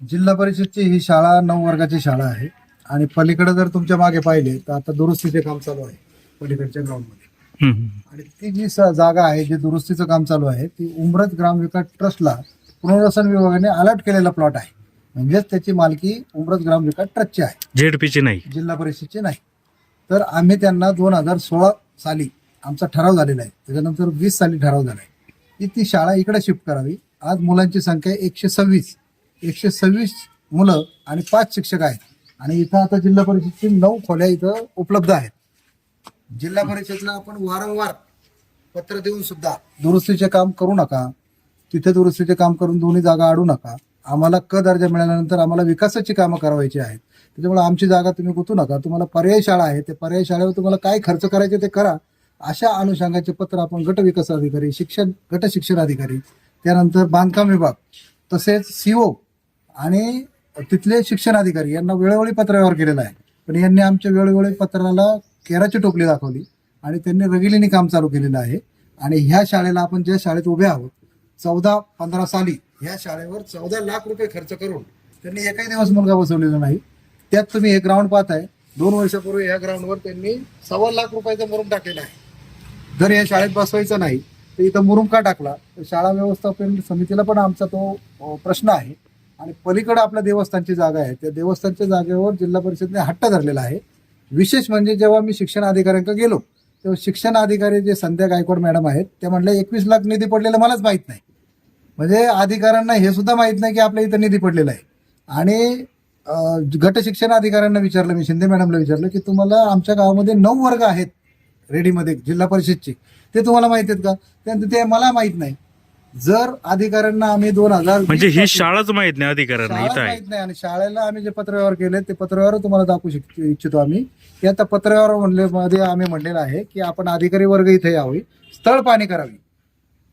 जिल्हा परिषदची ही शाळा नऊ वर्गाची शाळा आहे. आणि पलीकडे जर तुमच्या मागे पाहिले तर आता दुरुस्तीचे काम चालू आहे पलीकडच्या ग्राउंडमध्ये. आणि ती जी जागा आहे जी दुरुस्तीचं काम चालू आहे ती उमरत ग्रामविकास ट्रस्टला पुनर्वसन विभागाने अलर्ट केलेला प्लॉट आहे. म्हणजेच त्याची मालकी उमरत ग्रामविकास ट्रस्टची आहे. झेडपीची नाही. जिल्हा परिषदची नाही. तर आम्ही त्यांना दोन हजार सोळा साली आमचा ठराव झालेला आहे. त्याच्यानंतर वीस साली ठराव झाला आहे. की ती शाळा इकडे शिफ्ट करावी. आज मुलांची संख्या एकशे सव्वीस. एकशे सव्वीस मुलं आणि पाच शिक्षक आहेत. आणि इथं आता जिल्हा परिषदची नऊ खोल्या इथं उपलब्ध आहेत. जिल्हा परिषदला आपण वारंवार पत्र देऊन सुद्धा दुरुस्तीचे काम करू नका. तिथे दुरुस्तीचे काम करून दोन्ही जागा अडू नका. आम्हाला क दर्जा मिळाल्यानंतर आम्हाला विकासाची कामं करावायची आहेत. त्याच्यामुळे आमची जागा तुम्ही गुंतू नका. तुम्हाला पर्यायी शाळा आहे ते पर्यायी शाळेवर तुम्हाला काय खर्च करायचे ते करा. अशा अनुषंगाचे पत्र आपण गट विकास अधिकारी शिक्षण गट शिक्षण अधिकारी त्यानंतर बांधकाम विभाग तसेच सीओ आणि तिथले शिक्षण अधिकारी यांना वेळोवेळी पत्रव्यवहार केलेला आहे. पण यांनी आमच्या वेळोवेळी पत्राला केराची टोपली दाखवली आणि त्यांनी रगिलीने काम चालू केलेलं आहे. आणि ह्या शाळेला आपण ज्या शाळेत उभे आहोत चौदा पंधरा साली ह्या शाळेवर चौदा लाख रुपये खर्च करून त्यांनी एकही दिवस मुलगा बसवलेला नाही. त्यात तुम्ही हे ग्राउंड पाहताय दोन वर्षापूर्वी ह्या ग्राउंडवर त्यांनी सव्वा लाख रुपयाचा मुरुम टाकलेला आहे. जर या शाळेत बसवायचं नाही तर इथं मुरुम का टाकला? तर शाळा व्यवस्थापन समितीला पण आमचा तो प्रश्न आहे. आणि पलीकडे आपल्या देवस्थानची जागा आहे. त्या देवस्थानच्या जागेवर जिल्हा परिषदने हट्ट धरलेला आहे. विशेष म्हणजे जेव्हा मी शिक्षण अधिकाऱ्यांकडे गेलो तेव्हा शिक्षण अधिकारी जे संध्या गायकवाड मॅडम आहेत त्या म्हणल्या एकवीस लाख निधी पडलेला मलाच माहीत नाही. म्हणजे अधिकाऱ्यांना हे सुद्धा माहीत नाही की आपल्या इथं निधी पडलेला आहे. आणि गट शिक्षण अधिकाऱ्यांना विचारलं मी शिंदे मॅडमला विचारलं की तुम्हाला आमच्या गावामध्ये नऊ वर्ग आहेत रेडीमध्ये जिल्हा परिषदचे. ते तुम्हाला माहीत आहेत का? त्यानंतर ते मला माहीत नाही. जर अधिकाऱ्यांना आम्ही दोन हजार म्हणजे ही शाळाच माहीत नाही अधिकाऱ्यांना शाळा इथं आहे. माहीत नाही आणि शाळेला आम्ही जे पत्रव्यवहार केले ते पत्रव्यवहार तुम्हाला दाखवू शक इच्छितो आम्ही. की आता पत्रव्यवहार म्हणले मध्ये आम्ही म्हणलेलं आहे की आपण अधिकारी वर्ग इथे यावी स्थळ पाणी करावी.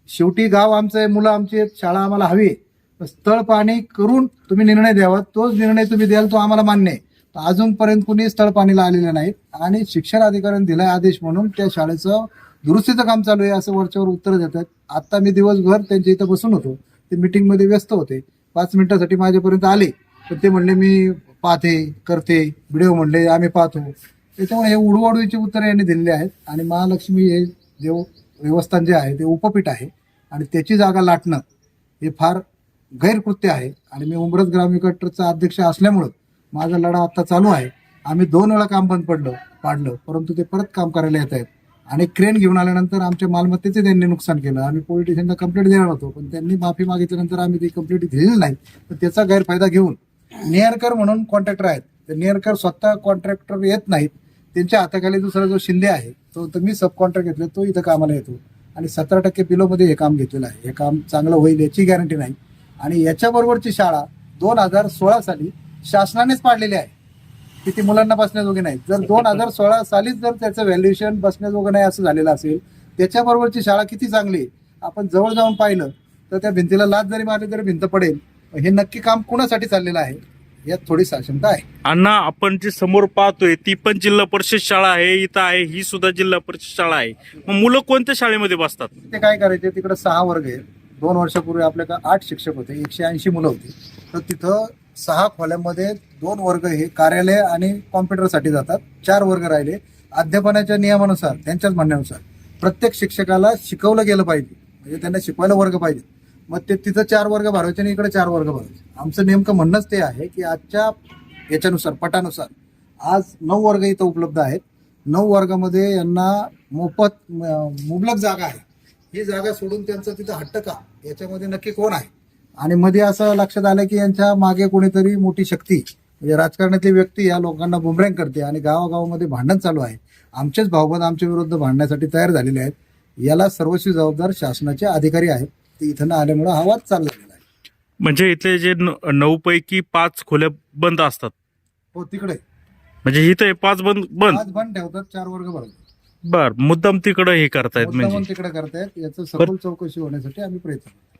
शेवटी गाव आमचं आहे मुलं आमची आहेत शाळा आम्हाला हवी आहे. पण स्थळ पाणी करून तुम्ही निर्णय द्यावा. तोच निर्णय तुम्ही द्याल तो आम्हाला मान्य आहे. तर अजूनपर्यंत कुणी स्थळ पाणीला आलेले नाहीत. आणि शिक्षण अधिकाऱ्यांनी दिलाय आदेश म्हणून त्या शाळेचं दुरुस्तीचं काम चालू आहे असं वरच्यावर उत्तर देतात. आता मी दिवसभर त्यांच्या इथं बसून होतो. ते मीटिंगमध्ये व्यस्त होते. पाच मिनिटासाठी माझ्यापर्यंत आले. तर ते म्हणले मी पाहते करते. व्हिडिओ म्हणले आम्ही पाहतो. त्याच्यामुळे हे उडवाडूची उत्तरं यांनी दिलेली आहेत. आणि महालक्ष्मी हे देव देवस्थान जे आहे ते उपपीठ आहे. आणि त्याची जागा लाटणं हे फार गैरकृत्य आहे. आणि मी उमरत ग्रामविकास ट्रस्टचा अध्यक्ष असल्यामुळं माझा लढा आता चालू आहे. आम्ही दोन वेळा काम बंद पडलं पाडलं. परंतु ते परत काम करायला येत आहेत. आणि क्रेन घेऊन आल्यानंतर आमच्या मालमत्तेचे त्यांनी नुकसान केलं. आम्ही पोलीस स्टेशनला कंप्लेंट देणार होतो पण त्यांनी माफी मागितल्यानंतर आम्ही ती कंप्लेंट दिलेली नाही. तर त्याचा गैरफायदा घेऊन नेअरकर म्हणून कॉन्ट्रॅक्टर आहेत. तर नेअरकर स्वतः कॉन्ट्रॅक्टर येत नाहीत. त्यांच्या हाताखाली दुसरा जो शिंदे आहे तो तर मी सब कॉन्ट्रॅक्ट घेतला तो इथं कामाला येतो. आणि सतरा टक्के बिलोमध्ये हे काम घेतलेलं आहे. हे काम चांगलं होईल याची गॅरंटी नाही. आणि याच्याबरोबरची शाळा दोन हजार सोळा साली शासनानेच पाडलेली आहे. की ती मुलांना बसण्याजोगी नाही. जर दोन हजार सोळा सालीच जर त्याचं व्हॅल्युएशन बसण्याजोगं नाही असं झालेलं असेल त्याच्याबरोबरची शाळा किती चांगली आहे? आपण जवळ जाऊन पाहिलं तर त्या भिंतीला लाच जरी मारली तरी भिंत पडेल. हे नक्की काम कुणासाठी चाललेलं आहे? यात थोडी साशंकता आहे. अण्णा आपण जे समोर पाहतोय ती पण जिल्हा परिषद शाळा आहे इथं आहे ही सुद्धा जिल्हा परिषद शाळा आहे. मग मुलं कोणत्या शाळेमध्ये बसतात? ते काय करायचे? तिकडे सहा वर्ग आहेत. दोन वर्षापूर्वी आपल्याकडे आठ शिक्षक होते एकशे ऐंशी मुलं होती. तर तिथं सहा खोल्यामध्ये दोन वर्ग हे कार्यालय आणि कॉम्प्युटरसाठी जातात. चार वर्ग राहिले. अध्यापनाच्या नियमानुसार त्यांच्याच म्हणण्यानुसार. प्रत्येक शिक्षकाला शिकवलं गेलं पाहिजे. म्हणजे त्यांना शिकवायला वर्ग पाहिजे. मग ते तिथं चार वर्ग भरायचे आणि इकडे चार वर्ग भरायचे. आमचं नेमकं म्हणणंच ते आहे की आजच्या याच्यानुसार पटानुसार. आज नऊ वर्ग इथं उपलब्ध आहेत. नऊ वर्गामध्ये यांना मोफत मुबलक जागा आहे. ही जागा सोडून त्यांचा तिथं हट्ट का याच्यामध्ये नक्की कोण आहे? आणि मध्ये असं लक्षात आलं की यांच्या मागे कोणीतरी मोठी शक्ती म्हणजे राजकारणातली व्यक्ती या लोकांना बुमरँग करते आणि गावागावामध्ये भांडण चालू आहे. आमचेच भाऊबंद आमच्या विरुद्ध भांडण्यासाठी तयार झालेले आहेत. याला सर्वस्वी जबाबदार शासनाचे अधिकारी आहेत. ते इथं आल्यामुळे हा वाद चालला गेला आहे. म्हणजे इथले जे नऊ पैकी पाच खोल्या बंद असतात. हो तिकडे. म्हणजे इथं पाच बंद बंद. आज बंद ठेवतात चार वर्ग भरतात बर मुद्दाम तिकडं हे करतायत म्हणजे. तिकडे करतायत. याचं सखोल चौकशी होण्यासाठी आम्ही प्रयत्न करतो.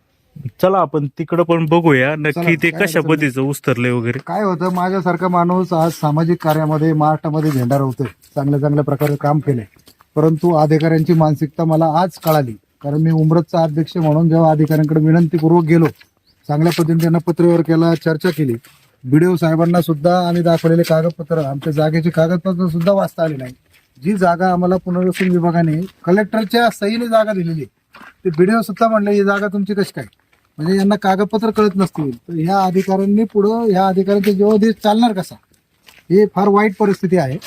चला आपण तिकडं पण बघूया. नक्की चला, ते काय कशा अडचण पद्धतीचं उस्तरले वगैरे? काय होतं माझ्यासारखा माणूस आज सामाजिक कार्यामध्ये महाराष्ट्रामध्ये झेंडा रोवतोय चांगल्या चांगल्या प्रकारे काम केलंय. परंतु अधिकाऱ्यांची मानसिकता मला आज कळाली. कारण मी उमरतचा अध्यक्ष म्हणून जेव्हा अधिकाऱ्यांकडे विनंतीपूर्वक गेलो चांगल्या पद्धतीने त्यांना पत्रव्यवहार केला चर्चा केली. बीडीओ साहेबांना सुद्धा आम्ही दाखवलेले कागदपत्र आमच्या जागेचे कागदपत्र सुद्धा वाचता आले नाही. जी जागा आम्हाला पुनर्वसन विभागाने कलेक्टरच्या सहीने जागा दिलेली आहे. ते बीडीओ सुद्धा म्हणले ही जागा तुमची कशी काय? म्हणजे यांना कागदपत्र कळत नसतील. तर ह्या अधिकाऱ्यांनी पुढं ह्या अधिकाऱ्यांचा जेव्हा देश चालणार कसा? हे फार वाईट परिस्थिती आहे.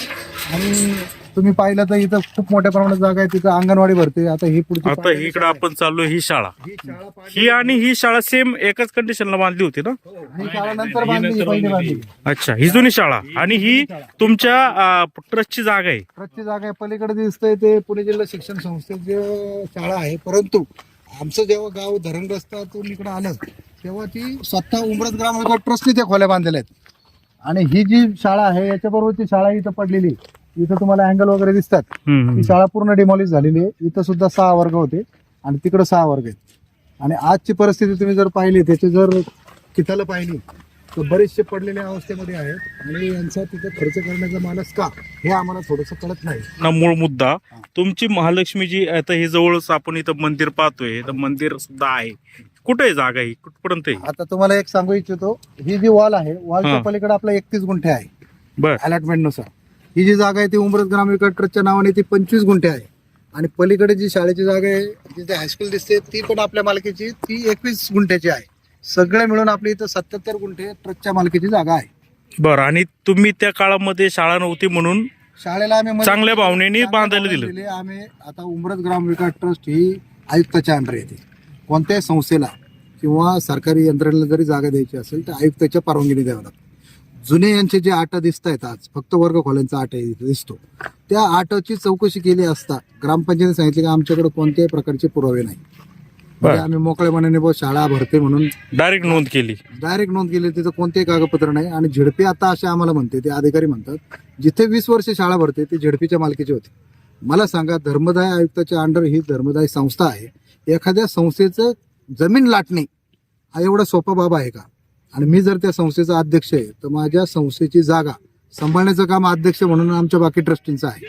आणि तुम्ही पाहिलं तर इथं खूप मोठ्या प्रमाणात जागा आहे तिथं अंगणवाडी भरते. आता ही पुढची आता इकडे. आपण चाललो ही शाळा. ही शाळा ही आणि ही शाळा सेम एकाच कंडिशनला बांधली होती ना? ही शाळा नंतर बांधली ही पहिली बांधली. अच्छा ही जुनी शाळा. आणि ही तुमच्या अं, ट्रस्टची जागा आहे. प्रत्येक जागा आहे. पलीकडे दिसतंय ते पुणे जिल्हा शिक्षण संस्थेची शाळा आहे. परंतु आमचं जेव्हा गाव धरण रस्त्यातून इकडे आलं तेव्हा ती स्वतः उमरत ग्राम ट्रस्टने त्या खोल्या बांधलेल्या आहेत आणि ही जी शाळा आहे याच्याबरोबर ती शाळा इथं पडलेली आहे. इथं तुम्हाला अँगल वगैरे दिसतात. ही शाळा पूर्ण डिमॉलिश झालेली आहे इथं सुद्धा सहा वर्ग होते आणि तिकडं सहा वर्ग आहेत आणि आजची परिस्थिती तुम्ही जर पाहिली त्याची जर किताला पाहिली तर बरेचसे पडलेल्या अवस्थेमध्ये आहेत. आणि यांचा तिथे खर्च करण्याचा मानस का हे आम्हाला थोडंसं कळत नाही. ना मूळ मुद्दा तुमची महालक्ष्मीची आता हे जवळच आपण इथं मंदिर पाहतोय तर मंदिर सुद्धा आहे. कुठे आहे जागा ही? कुठपर्यंत आहे आता तुम्हाला एक सांगू इच्छितो ही जी वॉल आहे वॉलच्या हा. पलीकडे आपला एकतीस गुंठे आहे. बर. अलॉटमेंटनुसार. ही जी जागा आहे ती उमरत ग्राम विकास ट्रस्टच्या नावाने ती पंचवीस गुंठे आहे. आणि पलीकडे जी शाळेची जागा आहे जिथे हायस्कूल दिसते ती पण आपल्या मालकीची ती एकवीस गुंठ्याची आहे. सगळे मिळून आपली इथं सत्याहत्तर गुंठे ट्रस्टच्या मालकीची जागा आहे. बर आणि तुम्ही त्या काळामध्ये शाळा नव्हती म्हणून शाळेला आम्ही चांगल्या भावनेने चांगल्या बांधायला भावनेने दिलं. दिली. आम्ही आता उमरत ग्राम विकास ट्रस्ट ही आयुक्ताच्या अंडर येते. कोणत्याही संस्थेला किंवा सरकारी यंत्रणेला जरी जागा द्यायची असेल तर आयुक्ताच्या परवानगीने द्यावं लागतं. जुने यांचे जे आट दिसत आहेत आज फक्त वर्ग खोल्यांचा आट इथे दिसतो. त्या आटची चौकशी केली असता ग्रामपंचायतीने सांगितले की आमच्याकडे कोणत्याही प्रकारचे पुरावे नाही. म्हणजे. आम्ही मोकळ्या मनाने शाळा भरते म्हणून डायरेक्ट नोंद केली. डायरेक्ट नोंद केली. तिथं कोणतेही कागदपत्र नाही. आणि झेडपी आता असे आम्हाला म्हणते ते अधिकारी म्हणतात जिथे वीस वर्ष शाळा भरते ती झेडपीच्या मालकीची होती. मला सांगा धर्मदाय आयुक्ताच्या अंडर ही धर्मदाय संस्था आहे. एखाद्या संस्थेचं जमीन लाटणे हा एवढा सोपा बाब आहे का? आणि मी जर त्या संस्थेचा अध्यक्ष आहे तर माझ्या संस्थेची जागा सांभाळण्याचं काम अध्यक्ष म्हणून आमच्या बाकी ट्रस्टींचं आहे.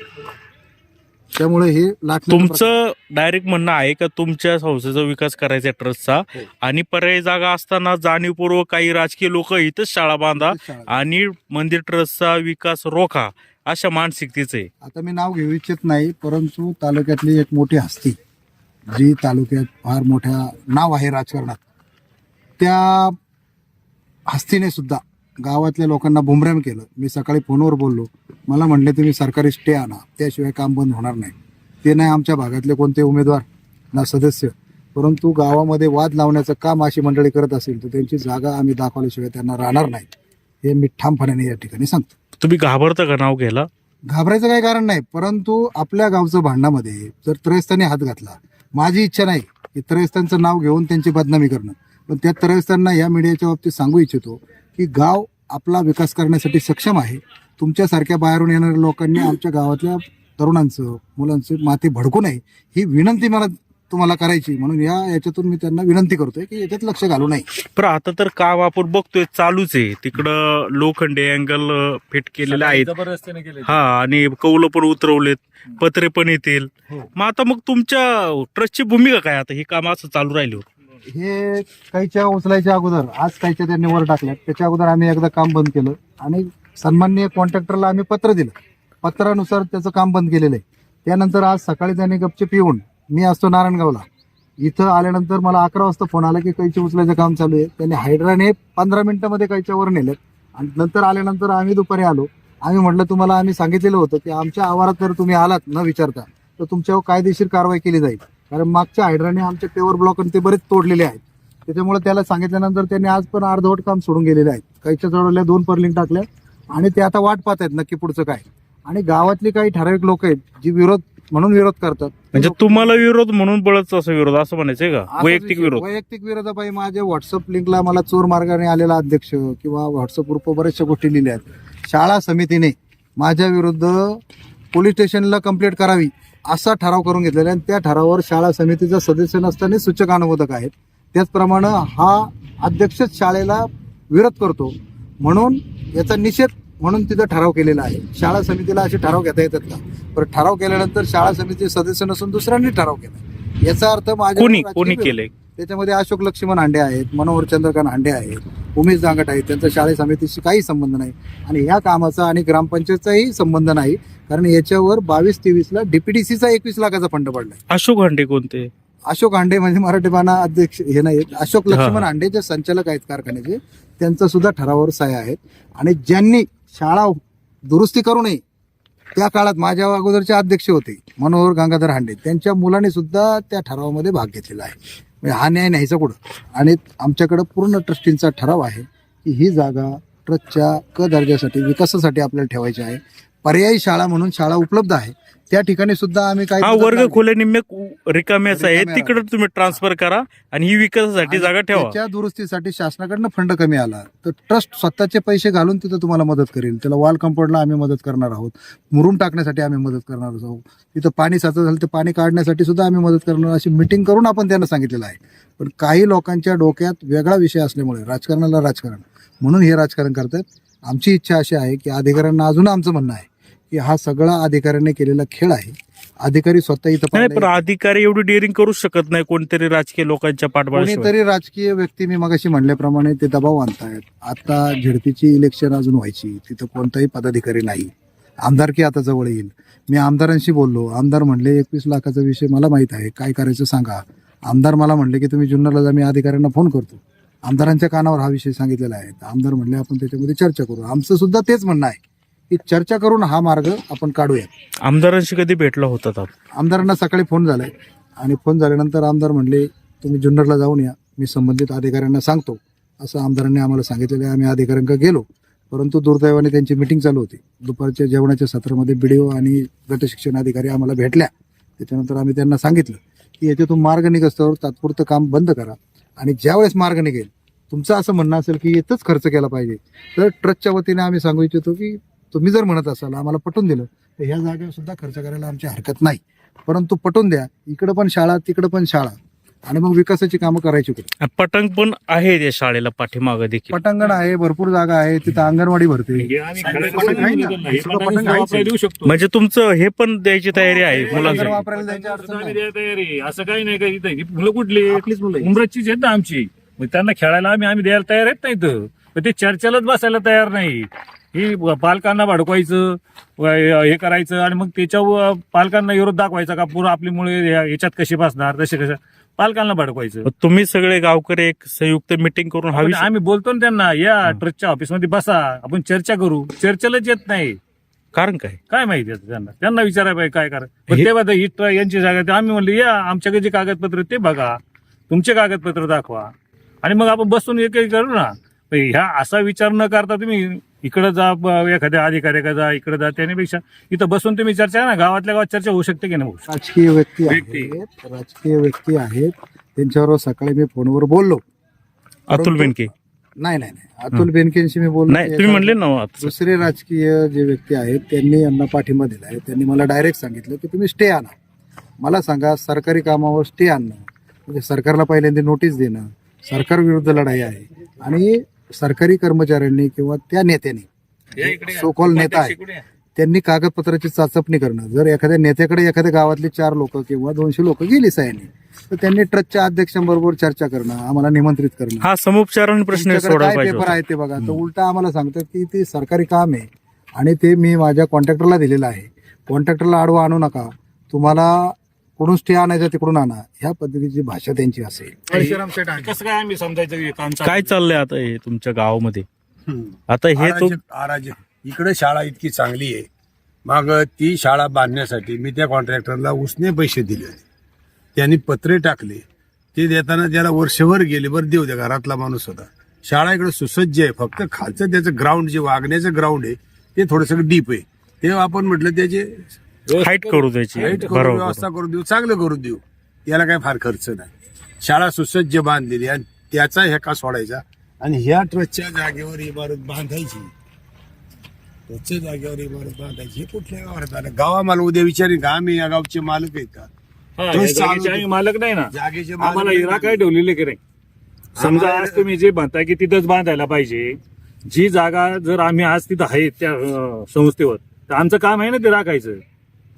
त्यामुळे हे तुमचं डायरेक्ट म्हणणं आहे का तुमच्या संस्थेचा विकास करायचा आहे ट्रस्टचा हो. आणि पर्यायी जागा असताना जाणीवपूर्वक काही राजकीय लोक इथंच शाळा बांधा आणि मंदिर ट्रस्टचा विकास रोखा अशा मानसिकतेचे आहे. आता मी नाव घेऊ इच्छित नाही परंतु तालुक्यातली एक मोठी हस्ती जी तालुक्यात फार मोठ्या नाव आहे राजकारणात. त्या हस्तीने सुद्धा गावातल्या लोकांना बुमऱ्याम केलं. मी सकाळी फोनवर बोललो. मला म्हणले तुम्ही सरकारी स्टे आणा. त्याशिवाय काम बंद होणार नाही. ते नाही आमच्या भागातले कोणते उमेदवार ना सदस्य. परंतु गावामध्ये वाद लावण्याचं काम अशी मंडळी करत असेल तर त्यांची जागा आम्ही दाखवल्याशिवाय त्यांना राहणार नाही. हे मी ठामपणाने या ठिकाणी सांगतो. तुम्ही घाबरता का नाव घ्यायला? घाबरायचं काही कारण नाही परंतु आपल्या गावचं भांडणामध्ये जर त्रयस्थानी हात घातला माझी इच्छा नाही की त्रयस्थांचं नाव घेऊन त्यांची बदनामी करणं. पण त्या त्रयस्थांना या मीडियाच्या बाबतीत सांगू इच्छितो की गाव आपला विकास करण्यासाठी सक्षम आहे. तुमच्यासारख्या बाहेरून येणाऱ्या लोकांनी आमच्या गावातल्या तरुणांचं मुलांचं माती भडकू नये ही विनंती मला तुम्हाला करायची. म्हणून या याच्यातून मी त्यांना विनंती करतोय की याच्यात लक्ष घालू नये. पण आता तर काम आपण बघतोय चालूच आहे. तिकडं लोखंडे अँगल फिट केलेले आहेत. जबरदस्तीने केले हा आणि कौलं पण उतरवलेत पत्रे पण येतील. हो. मग आता मग तुमच्या ट्रस्टची भूमिका काय आता? ही काम असं चालू राहिली हे काहीच्या उचलायच्या अगोदर आज काहीच्या त्यांनी वर टाकल्यात. त्याच्या अगोदर आम्ही एकदा काम बंद केलं. आणि सन्मान्य कॉन्ट्रॅक्टरला आम्ही पत्र दिलं. पत्रानुसार त्याचं काम बंद केलेलं आहे. त्यानंतर आज सकाळी त्याने गपचे येऊन मी असतो नारायणगावला. इथं आल्यानंतर मला अकरा वाजता फोन आला की कैची उचलायचं काम चालू आहे. त्यांनी हायड्राने पंधरा मिनिटामध्ये कैच्यावर नेलं आणि नंतर आल्यानंतर आम्ही दुपारी आलो. आम्ही म्हटलं तुम्हाला आम्ही सांगितलेलं होतं की आमच्या आवारात जर तुम्ही आलात न विचारता तर तुमच्यावर कायदेशीर कारवाई केली जाईल. कारण मागच्या हायड्राने आमचे पेवर ब्लॉक आणि ते बरेच तोडलेले आहेत. त्याच्यामुळे त्याला सांगितल्यानंतर त्यांनी आज पण अर्धवट काम सोडून गेलेले आहेत. कैच्या चढवल्या दोन पर्लिंग टाकल्या. आणि ते आता वाट पाहत आहेत नक्की पुढचं काय. आणि गावातली काही ठराविक लोक आहेत जी विरोध म्हणून विरोध करतात. म्हणजे तुम्हाला विरोध म्हणून बळच असा विरोध असं म्हणायचंय का? असाच वैयक्तिक विषय- विरोध. वैयक्तिक विरोधापायी माझ्या व्हॉट्सअप लिंकला मला चोर मार्गाने आलेला अध्यक्ष किंवा व्हॉट्सअप ग्रुप बऱ्याचशा गोष्टी लिहिल्या आहेत. शाळा समितीने माझ्या विरुद्ध पोलीस स्टेशनला कंप्लेंट करावी असा ठराव करून घेतलेला आहे. आणि त्या ठरावावर शाळा समितीचा सदस्य नसताना सूचक अनुमोदक आहेत. त्याचप्रमाणे हा अध्यक्षच शाळेला विरोध करतो. म्हणून याचा निषेध म्हणून तिथं ठराव केलेला आहे. शाळा समितीला असे ठराव घेता येतात का? पण ठराव केल्यानंतर शाळा समिती सदस्य नसून दुसऱ्यांनी ठराव केला. याचा अर्थ माझ्या केलंय? त्याच्यामध्ये अशोक लक्ष्मण हांडे आहेत मनोहर चंद्रकांत हांडे आहेत उमेश दांगट आहेत. त्यांचा शाळेय समितीशी काही संबंध नाही. आणि या कामाचा आणि ग्रामपंचायतचाही संबंध नाही. कारण याच्यावर बावीस तेवीसला डीपीडीसीचा एकवीस लाखाचा फंड पडलाय. अशोक हंडे कोणते? अशोक हांडे म्हणजे मराठी बाणा अध्यक्ष हे नाही अशोक. लक्ष्मण हांडे जे संचालक आहेत कारखान्याचे त्यांचं सुद्धा ठरावावर सह्या आहेत. आणि ज्यांनी शाळा दुरुस्ती करू नये. त्या काळात माझ्या अगोदरचे अध्यक्ष होते मनोहर गंगाधर हांडे. त्यांच्या मुलाने सुद्धा त्या ठरावामध्ये भाग घेतलेला आहे. म्हणजे हा न्याय न्यायचा कुठं? आणि आमच्याकडं पूर्ण ट्रस्टींचा ठराव आहे की ही जागा ट्रस्टच्या क दर्जासाठी विकासासाठी आपल्याला ठेवायची आहे. पर्यायी शाळा म्हणून शाळा उपलब्ध आहे. त्या ठिकाणी सुद्धा आम्ही काही हा वर्ग. खोल्या निम्मे रिकाम्याच आहे रिकाम्या तिकडे तुम्ही ट्रान्सफर करा आणि ही विकासासाठी जागा ठेवा. त्याच्या दुरुस्तीसाठी शासनाकडनं फंड कमी आला. तर ट्रस्ट स्वतःचे पैसे घालून तिथं तुम्हाला मदत करेल. त्याला वॉल कंपाऊंडला आम्ही मदत करणार आहोत. मुरुम टाकण्यासाठी आम्ही मदत करणार आहोत. तिथं पाणी साचत झालं ते पाणी काढण्यासाठी सुद्धा आम्ही मदत करणार अशी मिटिंग करून आपण त्यांना सांगितलेलं आहे. पण काही लोकांच्या डोक्यात वेगळा विषय असल्यामुळे राजकारणाला राजकारण. म्हणून हे राजकारण करतात आमची इच्छा अशी आहे की अधिकाऱ्यांना अजून आमचं म्हणणं आहे. की हा सगळा अधिकाऱ्यांनी केलेला खेळ आहे. अधिकारी स्वतः इथं नाही पण अधिकारी एवढी डेअरिंग करू शकत नाही कोणतरी राजकीय लोकांच्या पाठबळाशिवाय कोणीतरी राजकीय व्यक्ती मी मगाशी म्हणल्याप्रमाणे ते दबाव आणतायत. आता झेडपीची इलेक्शन अजून व्हायची तिथं कोणताही पदाधिकारी नाही. आमदारकी आता जवळ येईल? मी आमदारांशी बोललो. आमदार म्हणले एकवीस लाखाचा विषय मला माहीत आहे काय करायचं सांगा. आमदार मला म्हणले की तुम्ही जुन्नरला जा मी अधिकाऱ्यांना फोन करतो. आमदारांच्या कानावर हा विषय सांगितलेला आहे. आमदार म्हणले आपण त्याच्यामध्ये चर्चा करू. आमचं सुद्धा तेच म्हणणं आहे. की चर्चा करून हा मार्ग आपण काढूया. आमदारांशी कधी भेटला होता आपण? आमदारांना सकाळी फोन झालाय. आणि फोन झाल्यानंतर आमदार म्हणले तुम्ही जुन्नरला जाऊन या. मी संबंधित अधिकाऱ्यांना सांगतो. असं आमदारांनी आम्हाला सांगितलेलं आहे. आम्ही अधिकाऱ्यांकडे गेलो. परंतु दुर्दैवाने त्यांची मिटिंग चालू होती. दुपारच्या जेवणाच्या सत्रामध्ये बीडीओ आणि गट शिक्षण अधिकारी आम्हाला भेटल्या. त्याच्यानंतर आम्ही त्यांना सांगितलं की याच्यातून मार्ग निघस्तवर तात्पुरतं काम बंद करा. आणि ज्यावेळेस मार्ग निघेल तुमचं असं म्हणणं असेल की इथंच खर्च केला पाहिजे. तर ट्रस्टच्या वतीने आम्ही सांगू इच्छितो की तुम्ही जर म्हणत असाल आम्हाला पटून दिलं तर ह्या जागेवर सुद्धा खर्च करायला आमची हरकत नाही. परंतु पटून द्या इकडं पण शाळा तिकडं पण शाळा. आणि मग विकासाची कामं करायची कुठे? पटंग पण आहे त्या शाळेला पाठीमागं देखील. पटांगण आहे भरपूर जागा आहे तिथं अंगणवाडी भरते. देऊ शकतो. म्हणजे तुमचं हे पण द्यायची तयारी आहे मुलांसाठी. वापरायला जायची अडचण आम्ही नाही. द्यायला तयार आहे. असं काही नाही का इथं ही मुलं कुठली? आपलीच मुलं आहेत. उमराचीच आहेत ना आमची. मग त्यांना खेळायला आम्ही आम्ही द्यायला तयार आहेत नाही तर पण ते चर्चेलाच बसायला तयार नाही. ही पालकांना भडकवायचं हे करायचं आणि मग त्याच्यावर पालकांना विरोध दाखवायचा का? पुरं आपली मुळे याच्यात कशी बसणार? तसे कसं? पालकांना भडकवायचं. तुम्ही सगळे गावकरी एक संयुक्त मिटिंग करून हा विषय आम्ही बोलतो ना त्यांना या ट्रस्टच्या ऑफिसमध्ये बसा आपण चर्चा करू. चर्चेलाच येत नाही. कारण काय? काय माहिती त्यांना? त्यांना विचारायला पाहिजे काय करा. पण हे- तेव्हा तर ही ट्र- यांची जागा ते आम्ही म्हणले या आमच्याकडे जे कागदपत्र ते बघा. तुमचे कागदपत्र दाखवा. आणि मग आपण बसून एक करू ना. ह्या असा विचार न करता तुम्ही इकडे जा एखाद्या अधिकाऱ्याकडे जा इकडे जा त्याच्यापेक्षा इथं बसून तुम्ही चर्चा करा ना. गावातल्या गावात चर्चा होऊ शकते की नाही? राजकीय व्यक्ती. आहेत. राजकीय व्यक्ती आहेत. त्यांच्याबरोबर सकाळी मी फोनवर बोललो. अतुल बेनके. नाही नाही नाही. अतुल बेनकेंशी मी बोललो नाही तुम्ही म्हणले ना. दुसरे राजकीय जे व्यक्ती आहेत त्यांनी यांना पाठिंबा दिला आहे. त्यांनी मला डायरेक्ट सांगितलं की तुम्ही स्टे आणा. मला सांगा सरकारी कामावर स्टे आणणं. म्हणजे सरकारला पहिल्यांदा नोटीस देणं. सरकार विरुद्ध लढाई आहे. आणि सरकारी कर्मचाऱ्यांनी किंवा त्या नेत्यांनी सो कॉल नेता आहे त्यांनी कागदपत्राची चाचपणी करणं. जर एखाद्या नेत्याकडे एखाद्या गावातले चार लोक किंवा दोनशे लोक गेली सायनी तर त्यांनी ट्रस्टच्या अध्यक्षांबरोबर चर्चा करणं आम्हाला निमंत्रित करणं. हा समुपचारण प्रश्न काय पेपर. आहे ते बघा. तर उलटा आम्हाला सांगतात की ते सरकारी काम आहे आणि ते मी माझ्या कॉन्ट्रॅक्टरला दिलेलं आहे. कॉन्ट्रॅक्टरला आडवा आणू नका. तुम्हाला कुठून स्टे आणायचा तिकडून आणा. ह्या पद्धतीची भाषा त्यांची असेल. कसं काय आम्ही समजायचं हे काम चालू काय चाललंय आता हे तुमच्या गावामध्ये? आता हे तो अराजक अराजक इकडे शाळा इतकी चांगली आहे. मग ती शाळा बांधण्यासाठी मी त्या कॉन्ट्रॅक्टरला उसने पैसे दिले होते. त्यांनी पत्रे टाकले. ते देताना त्याला वर्षभर गेले. बरं देऊ द्या घरातला माणूस होता. शाळा इकडे सुसज्ज आहे. फक्त खालचं त्याचं ग्राउंड जे वागण्याचं ग्राउंड आहे ते थोडंसं डीप आहे. ते आपण म्हटलं त्याचे हाईट करू द्यायची हाईट करू बरोबर व्यवस्था करून देऊ चांगलं करून देऊ. याला काय फार खर्च नाही. शाळा सुसज्ज बांधलेली आणि त्याचा हेका सोडायचा? आणि ह्या ट्रस्टच्या जागेवर इमारत बांधायची. ट्रस्टच्या जागेवर इमारत बांधायची. हे कुठल्या गावात आलं गावा मला उद्या विचारेन का? आम्ही या गावचे मालक आहेत का? हा, या तोच चालू जागेचे आम्ही मालक नाही ना. जागेचे मालक आम्हाला नाही. इरा काय ठेवलेले की नाही? समजा आम्हाला- आज तुम्ही जे म्हणताय की तिथंच बांधायला पाहिजे जी जागा जर आम्ही आज तिथं आहे त्या अं, संस्थेवर तर आमचं काम आहे ना ते राखायचं.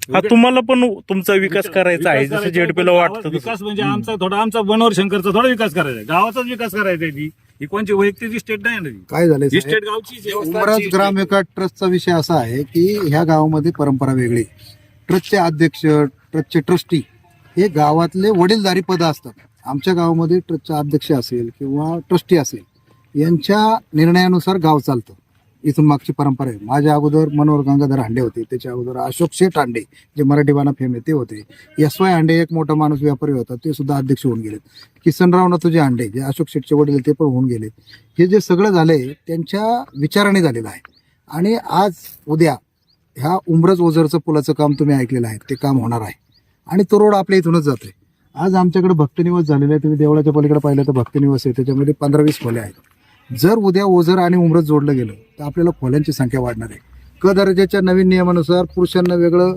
हा तुम्हाला पण तुमचा विकास करायचा आहे जसं जेडपीला वाटतं. विकास म्हणजे आमचा थोडा आमचा बनवर शंकरचा थोडा विकास करायचा आहे गावाचाच विकास करायचा आहे ती ही कोणची वैयक्तिक स्टेट नाही ना ती. काय ही साहेब? स्टेट गावचीच आहे. उमरज ग्राम विकास ट्रस्टचा विषय असा आहे की ह्या गावामध्ये परंपरा वेगळी ट्रस्टचे अध्यक्ष ट्रस्टचे ट्रस्टी हे गावातले वडीलधारी पद असतात आमच्या गावामध्ये ट्रस्टचा अध्यक्ष असेल किंवा ट्रस्टी असेल यांच्या निर्णयानुसार गाव चालतं इथून मागची परंपरा आहे. माझ्या अगोदर मनोहर गंगाधर हांडे होते. त्याच्या अगोदर अशोक शेठ हांडे जे मराठी बाना फेम आहे ते होते. एस वाय हांडे एक मोठा माणूस व्यापारी होता. ते सुद्धा अध्यक्ष होऊन गेलेत. किसनराव नातूजे हांडे जे अशोक शेठचे वडील ते पण होऊन गेले हे जे सगळं झालंय त्यांच्या विचाराने झालेलं आहे. आणि आज उद्या ह्या उमरज ओझरचं पुलाचं काम तुम्ही ऐकलेलं आहे. ते काम होणार आहे. आणि तो रोड आपल्या इथूनच जातोय. आज आमच्याकडे भक्तनिवास झालेला आहे तुम्ही देवळाच्या पलीकडे पाहिलं तर भक्तनिवास आहे. त्याच्यामध्ये पंधरा वीस खोल्या आहेत. जर उद्या ओझर आणि उमरज जोडलं गेलं तर आपल्याला खोल्यांची संख्या वाढणार आहे. क दर्जाच्या नवीन नियमानुसार पुरुषांना वेगळं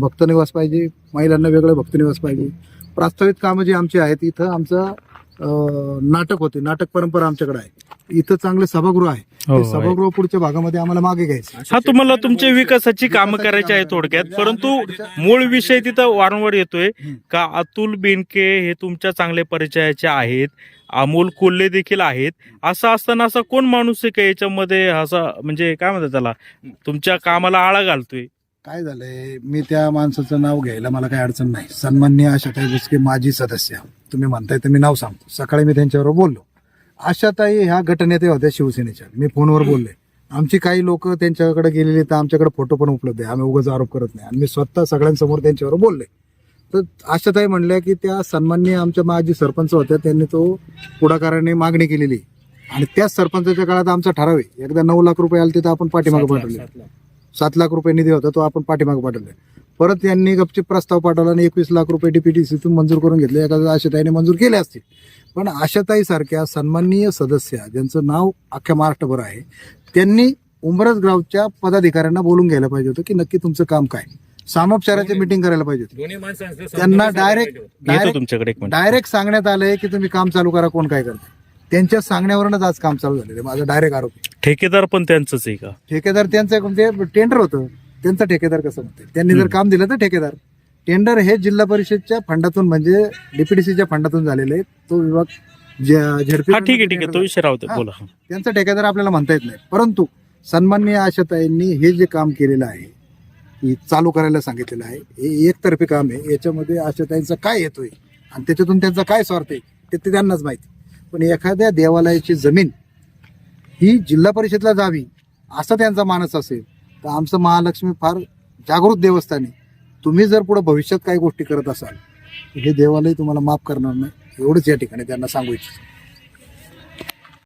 भक्तनिवास पाहिजे महिलांना वेगळं भक्तनिवास पाहिजे. प्रस्तावित कामं जी आमची आहेत इथं आमचं नाटक होते नाटक परंपरा आमच्याकडे आहे. इथं चांगलं सभागृह आहे. हो, ते आहे. सभागृह पुढच्या भागामध्ये आम्हाला मागे घ्यायचं हा तुम्हाला तुमच्या विकासाची कामं करायची आहे थोडक्यात परंतु मूळ विषय तिथं वारंवार येतोय का अतुल बेनके हे तुमच्या चांगल्या परिचयाचे आहेत अमोल कोल्हे देखील आहेत. असं असताना असा कोण माणूस आहे का याच्यामध्ये? असा म्हणजे काय म्हणतात त्याला? तुमच्या कामाला आळा घालतोय. काय झालंय? मी त्या माणसाचं नाव घ्यायला मला काही अडचण नाही. सन्मान्य आशाताई बुचके माजी सदस्य. तुम्ही म्हणताय तर मी नाव सांगतो. सकाळी मी त्यांच्याबरोबर बोललो. आशाताई ह्या गटनेते होत्या शिवसेनेच्या. मी फोनवर बोलले. आमची काही लोक त्यांच्याकडे गेलेली तर आमच्याकडे फोटो पण उपलब्ध आहे. आम्ही उगाच आरोप करत नाही. आणि मी स्वतः सगळ्यांसमोर त्यांच्याबरोबर बोलले. तर आशाताई म्हणल्या की त्या सन्मान्य आमच्या माजी सरपंच होत्या त्यांनी तो पुढाकाराने मागणी केलेली. आणि त्याच सरपंचाच्या काळात आमचा ठराव आहे. एकदा नऊ लाख रुपये आले तर आपण पाठीमागे पाठवले. सात लाख. रुपये निधी होता तो आपण पाठीमागे पाठवले. परत यांनी गपचिप प्रस्ताव पाठवला आणि एकवीस लाख रुपये डीपीटीसीतून मंजूर करून घेतले. एखाद्या आशाताईने मंजूर केले असतील. पण आशाताई सारख्या सन्माननीय सदस्य ज्यांचं नाव अख्ख्या महाराष्ट्रभर आहे त्यांनी उमरज गावच्या पदाधिकाऱ्यांना बोलून घ्यायला पाहिजे होतं की नक्की तुमचं काम काय? सामोपचाराची मिटिंग करायला पाहिजे होती. दोन्ही माणसांचं त्यांना समजून डायरेक्ट सांगायला येतो डायरेक्ट तुमच्याकडे एक मिनिट. डायरेक्ट सांगण्यात आलंय की तुम्ही काम चालू करा कोण काय करते त्यांच्या सांगण्यावरूनच आज काम चालू झालेलं आहे. माझा डायरेक्ट आरोप आहे. ठेकेदार पण त्यांचंच आहे का? ठेकेदार त्यांचं म्हणजे टेंडर होतं. त्यांचं ठेकेदार कसं म्हणते त्यांनी जर हम्म. काम दिलं तर ठेकेदार. टेंडर हे जिल्हा परिषदच्या फंडातून म्हणजे डीपीडीसीच्या फंडातून झालेले आहे. तो विभाग जे- झेडपी हा ठीक आहे ठीक आहे. तो विषय राहतो हा. बोला. त्यांचा ठेकेदार आपल्याला म्हणता येत नाही. परंतु सन्माननीय आशाताईंनी हे जे काम केलेलं आहे चालू करायला सांगितलेलं आहे. हे एकतर्फी काम आहे. याच्यामध्ये आशाताईंचा काय येतोय आणि त्याच्यातून त्यांचा काय स्वार्थ आहे? ते ते त्यांनाच माहिती पण एखाद्या देवालयाची जमीन ही जिल्हा परिषदला जावी असा त्यांचा मानस असेल तर आमचं महालक्ष्मी फार जागृत देवस्थान आहे. तुम्ही जर पुढे भविष्यात काही गोष्टी करत असाल हे देवालय तुम्हाला माफ करणार नाही. एवढंच या ठिकाणी त्यांना सांगू इच्छितो.